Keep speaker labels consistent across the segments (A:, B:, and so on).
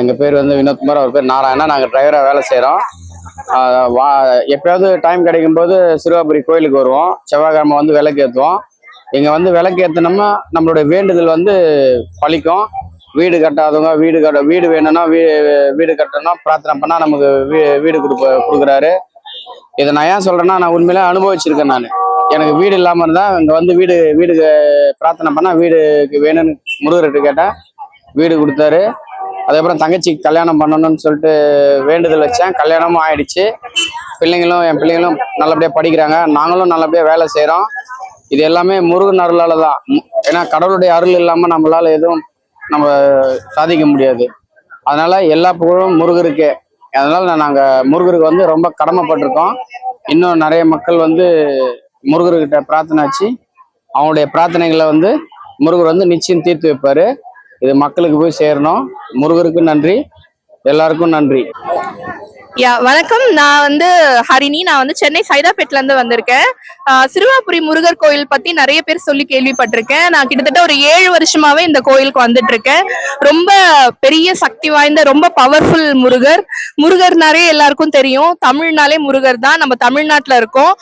A: எங்கள் பேர் வந்து வினோத்குமார் அவர் பேர் நாராயணா நாங்கள் டிரைவராக வேலை செய்கிறோம் வா எப்பயாவது டைம் கிடைக்கும்போது சிறுவாபுரி கோயிலுக்கு வருவோம். செவ்வாய்க்கிழமை வந்து விளக்கு ஏற்றுவோம் இங்கே வந்து விளக்கு ஏற்றினோம்னா நம்மளுடைய வேண்டுதல் வந்து பழிக்கும். வீடு கட்டாதவங்க வீடு கட்ட வீடு வேணும்னா வீ வீடு கட்டணும். பிரார்த்தனை பண்ணால் நமக்கு வீ வீடு கொடுப்ப கொடுக்குறாரு. இதை நான் ஏன் சொல்கிறேன்னா நான் உண்மையிலே அனுபவிச்சிருக்கேன் நான். எனக்கு வீடு இல்லாமல் இருந்தால் இங்கே வந்து வீடு வீடுக்கு பிரார்த்தனை பண்ணால் வீடுக்கு வேணும்னு முருகர்கிட்ட கேட்டேன். வீடு கொடுத்தாரு. அதுக்கப்புறம் தங்கச்சிக்கு கல்யாணம் பண்ணணும்னு சொல்லிட்டு வேண்டுதல் வச்சேன். கல்யாணமும் ஆயிடுச்சு. பிள்ளைங்களும் என் பிள்ளைங்களும் நல்லபடியாக படிக்கிறாங்க. நாங்களும் நல்லபடியாக வேலை செய்கிறோம் இது எல்லாமே முருகன் அருளால் தான். ஏன்னா கடவுளுடைய அருள் இல்லாமல் நம்மளால் எதுவும் நம்ம சாதிக்க முடியாது. அதனால எல்லா புகழும் முருகருக்கே. அதனால நாங்கள் முருகருக்கு வந்து ரொம்ப கடமைப்பட்டிருக்கோம். இன்னும் நிறைய மக்கள் வந்து முருகர்கிட்ட பிரார்த்தனை வச்சு அவங்களுடைய பிரார்த்தனைகளை வந்து முருகர் வந்து நிச்சயம் தீர்த்து வைப்பார். இது மக்களுக்கு போய் சேரணும். முருகருக்கு நன்றி. எல்லாருக்கும் நன்றி.
B: யா வணக்கம். நான் வந்து ஹரிணி. நான் வந்து சென்னை சைதாப்பேட்ல இருந்து வந்திருக்கேன். சிறுவாபுரி முருகர் கோயில் பத்தி நிறைய பேர் சொல்லி கேள்விப்பட்டிருக்கேன். நான் கிட்டத்தட்ட ஒரு ஏழு வருஷமாவே இந்த கோயிலுக்கு வந்துட்டு இருக்கேன் ரொம்ப பெரிய சக்தி வாய்ந்த ரொம்ப பவர்ஃபுல் முருகர். முருகர்னாலே எல்லாருக்கும் தெரியும். தமிழ்னாலே முருகர் தான். நம்ம தமிழ்நாட்டுல இருக்கோம்.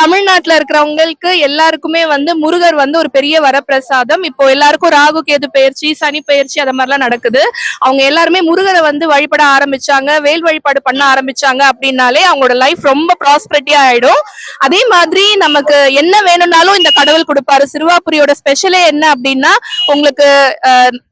B: தமிழ்நாட்டுல இருக்கிறவங்களுக்கு எல்லாருக்குமே வந்து முருகர் வந்து ஒரு பெரிய வரப்பிரசாதம். இப்போ எல்லாருக்கும் ராகு கேது பயிற்சி சனி பயிற்சி அது மாதிரிலாம் நடக்குது. அவங்க எல்லாருமே முருகரை வந்து வழிபட ஆரம்பிச்சாங்க வேல் வழிபாடு பண்ண ஆரம்பிச்சாங்க அப்படின்னாலே அவங்களோட லைஃப் ரொம்ப ப்ராஸ்பரிட்டியா ஆயிடும். அதே மாதிரி நமக்கு என்ன வேணும்னாலும் இந்த கடவுள் கொடுப்பாரு. சிறுவாபுரியோட ஸ்பெஷலே என்ன அப்படின்னா உங்களுக்கு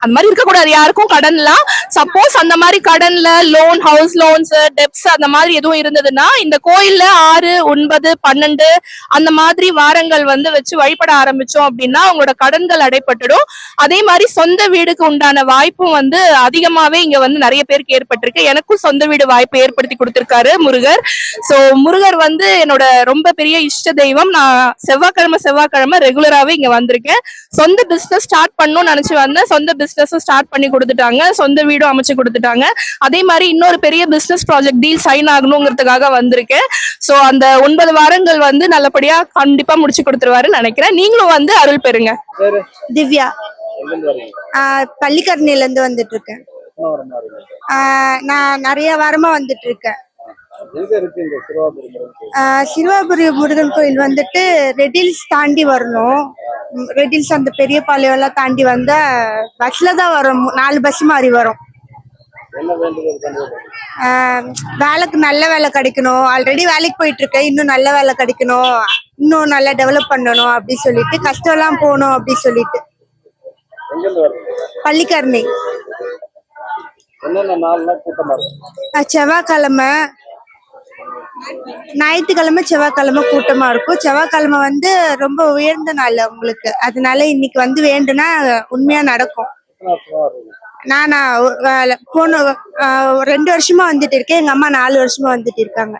B: அந்த மாதிரி இருக்கக்கூடாது. யாருக்கும் கடன்லாம் சப்போஸ் அந்த மாதிரி கடன்ல லோன் ஹவுஸ் லோன்ஸ் டெப்ஸ் அந்த மாதிரி எதுவும் இருந்ததுன்னா இந்த கோயில்ல ஆறு ஒன்பது பன்னெண்டு அந்த மாதிரி வாரங்கள் வந்து வச்சு வழிபட ஆரம்பிச்சோம் அப்படின்னா அவங்களோட கடன்கள் அடைப்பட்டுடும். அதே மாதிரி சொந்த வீடுக்கு உண்டான வாய்ப்பும் வந்து அதிகமாவே இங்க வந்து நிறைய பேருக்கு ஏற்பட்டிருக்கு. எனக்கும் சொந்த வீடு வாய்ப்பு ஏற்படுத்தி கொடுத்திருக்காரு முருகர். சோ முருகர் வந்து என்னோட ரொம்ப பெரிய இஷ்ட தெய்வம். நான் செவ்வாய்க்கிழமை செவ்வாய்க்கிழமை ரெகுலராகவே இங்க வந்திருக்கேன். சொந்த பிசினஸ் ஸ்டார்ட் பண்ணணும்னு நினைச்சு வந்தேன். சொந்த பிசினஸும் ஸ்டார்ட் பண்ணி கொடுத்துட்டாங்க. சொந்த வீடு வீடும் அமைச்சு கொடுத்துட்டாங்க. அதே மாதிரி இன்னொரு பெரிய பிசினஸ் ப்ராஜெக்ட் டீல் சைன் ஆகணுங்கிறதுக்காக வந்திருக்கேன் சோ அந்த ஒன்பது வாரங்கள் வந்து நல்லபடியா கண்டிப்பா முடிச்சு கொடுத்துருவாருன்னு நினைக்கிறேன். நீங்களும் வந்து அருள் பெறுங்க.
C: திவ்யா. ஆஹ் பள்ளிக்கரணையில இருந்து வந்துட்டு இருக்கேன் நான் நிறைய வாரமா வந்துட்டு இருக்கேன் சிறுவாபுரி முருகன் கோயில் வந்துட்டு ரெடில்ஸ் தாண்டி வரணும். ம், ரெடில்ஸ் அந்த பெரிய பாளையம் எல்லாம் தாண்டி வந்தா பஸ்ல தான் வரும். நாலு பஸ் மாதிரி வரும். வேலைக்கு நல்ல வேலை கிடைக்கணும். ஆல்ரெடி வேலைக்கு போயிட்டு இருக்கேன் இன்னும் நல்ல வேலை கிடைக்கணும். இன்னும் நல்லா டெவலப் பண்ணணும் அப்படி சொல்லிட்டு கஷ்டம் எல்லாம் போகணும் அப்படி சொல்லிட்டு. பள்ளிக்கரணை. செவ்வாய்க்கிழமை. ஞாயிற்றுக்கிழமை செவ்வாய்க்கிழமை கூட்டமா இருக்கும். செவ்வாய்க்கிழமை வந்து ரொம்ப உயர்ந்த நாள் உங்களுக்கு. அதனால இன்னைக்கு வந்து வேண்டுனா உண்மையா நடக்கும். நானா போன ஒரு ரெண்டு வருஷமா வந்துட்டு இருக்கேன். எங்க அம்மா நாலு வருஷமா வந்துட்டு இருக்காங்க.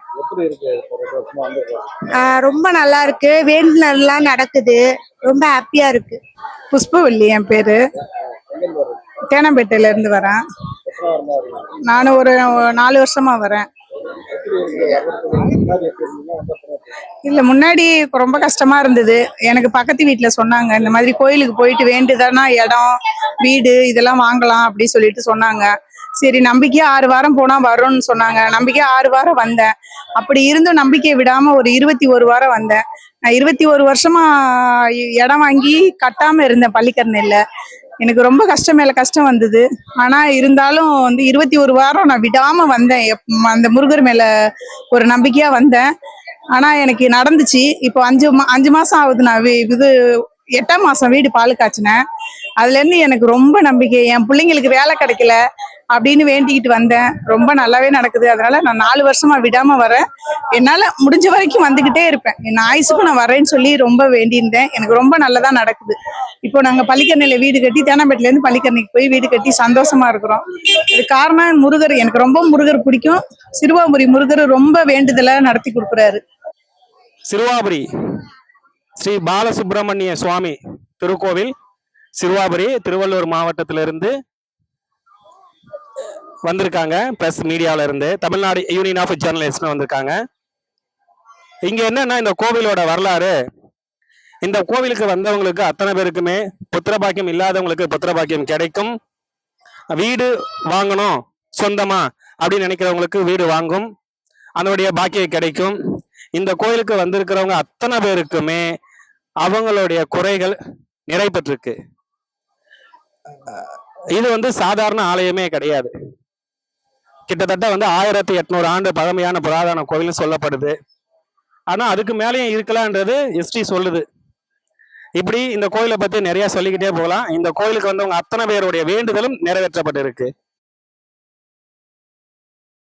C: ரொம்ப நல்லா இருக்கு. வேண்டுனதெல்லாம் நடக்குது. ரொம்ப ஹாப்பியா இருக்கு.
D: புஷ்பவல்லி என் பேரு. தேனம்பேட்டையில இருந்து வரேன். நானும் ஒரு நாலு வருஷமா வரேன். இல்ல முன்னாடி ரொம்ப கஷ்டமா இருந்தது. எனக்கு பக்கத்து வீட்டுல சொன்னாங்க இந்த மாதிரி கோயிலுக்கு போயிட்டு வேண்டுதானா இடம் வீடு இதெல்லாம் வாங்கலாம் அப்படி சொல்லிட்டு சொன்னாங்க. சரி நம்பிக்கையா ஆறு வாரம் போனா வரும்னு சொன்னாங்க. நம்பிக்கையா ஆறு வாரம் வந்தேன். அப்படி இருந்தும் நம்பிக்கையை விடாம ஒரு இருபத்தி ஒரு வாரம் வந்தேன். நான் இருபத்தி ஒரு வருஷமா இடம் வாங்கி கட்டாம இருந்தேன் பள்ளிக்கரணையில. எனக்கு ரொம்ப கஷ்டம் மேல கஷ்டம் வந்தது. ஆனா இருந்தாலும் வந்து இருபத்தி ஒரு வாரம் நான் விடாம வந்தேன். அந்த முருகர் மேல ஒரு நம்பிக்கையா வந்தேன். ஆனா எனக்கு நடந்துச்சு. இப்போ அஞ்சு மா- அஞ்சு மாசம் ஆகுது நான் வி- இது எட்டாம் மாசம் வீடு பால் காய்ச்சினேன். அதுல இருந்து எனக்கு ரொம்ப நம்பிக்கை என் பிள்ளைங்களுக்கு வேலை கிடைக்கல அப்படின்னு வேண்டிக்கிட்டு வந்தேன். ரொம்ப நல்லாவே நடக்குது. அதனால நான் நாலு வருஷமா விடாம வரேன். என்னால முடிஞ்ச வரைக்கும் வந்துகிட்டே இருப்பேன். என் ஆயுசுக்கும் நான் வரேன்னு சொல்லி ரொம்ப வேண்டியிருந்தேன். எனக்கு ரொம்ப நல்லதா நடக்குது. இப்போ நாங்க பள்ளிக்கரணையில வீடு கட்டி தேனாம்பேட்டில இருந்து பள்ளிக்கரணைக்கு போய் வீடு கட்டி சந்தோஷமா இருக்கிறோம். இது காரணம் முருகர். எனக்கு ரொம்ப முருகர் பிடிக்கும். சிறுவாபுரி முருகர் ரொம்ப வேண்டுதலை நடத்தி கொடுக்குறாரு.
E: சிறுவாபுரி ஸ்ரீ பாலசுப்பிரமணிய சுவாமி திருக்கோவில் சிறுவாபுரி திருவள்ளூர் மாவட்டத்திலிருந்து வந்திருக்காங்க. ப்ளஸ் மீடியால இருந்து தமிழ்நாடு யூனியன் ஆஃப் ஜேர்னலிஸ்ட்னு வந்திருக்காங்க. இங்க என்னன்னா இந்த கோவிலோட வரலாறு இந்த கோவிலுக்கு வந்தவங்களுக்கு அத்தனை பேருக்குமே புத்திர பாக்கியம் இல்லாதவங்களுக்கு புத்திரபாக்கியம் கிடைக்கும். வீடு வாங்கணும் சொந்தமா அப்படின்னு நினைக்கிறவங்களுக்கு வீடு வாங்கும். அதனுடைய பாக்கியம் கிடைக்கும். இந்த கோயிலுக்கு வந்திருக்கிறவங்க அத்தனை பேருக்குமே அவங்களுடைய குறைகள் நிறைப்பட்டிருக்கு இது வந்து சாதாரண ஆலயமே கிடையாது. கிட்டத்தட்ட வந்து ஆயிரத்தி எட்நூறு ஆண்டு பழமையான புராதன கோயில்னு சொல்லப்படுது. ஆனால் அதுக்கு மேலேயும் இருக்கலான்றது ஹிஸ்ட்ரி சொல்லுது. இப்படி இந்த கோயிலை பற்றி நிறையா சொல்லிக்கிட்டே போகலாம். இந்த கோயிலுக்கு வந்தவங்க அத்தனை பேருடைய வேண்டுதலும் நிறைவேற்றப்பட்டிருக்கு.